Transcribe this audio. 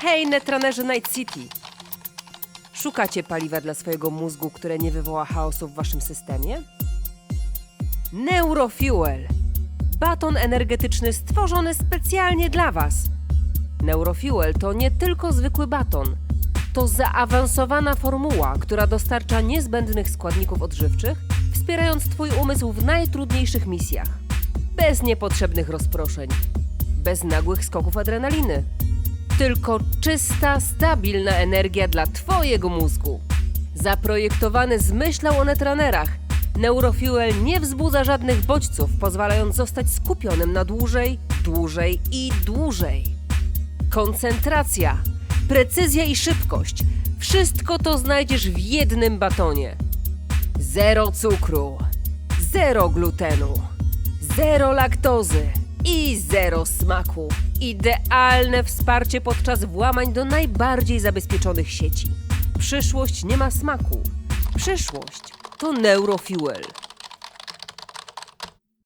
Hej, netranerzy Night City! Szukacie paliwa dla swojego mózgu, które nie wywoła chaosu w waszym systemie? Neurofuel. Baton energetyczny stworzony specjalnie dla was. Neurofuel to nie tylko zwykły baton. To zaawansowana formuła, która dostarcza niezbędnych składników odżywczych, wspierając twój umysł w najtrudniejszych misjach. Bez niepotrzebnych rozproszeń, bez nagłych skoków adrenaliny. Tylko czysta, stabilna energia dla twojego mózgu. Zaprojektowany z myślą o netranerach, Neurofuel nie wzbudza żadnych bodźców, pozwalając zostać skupionym na dłużej, dłużej i dłużej. Koncentracja, precyzja i szybkość wszystko to znajdziesz w jednym batonie. Zero cukru, zero glutenu, zero laktozy i zero smaku. Idealne wsparcie podczas włamań do najbardziej zabezpieczonych sieci. Przyszłość nie ma smaku. Przyszłość to Neurofuel.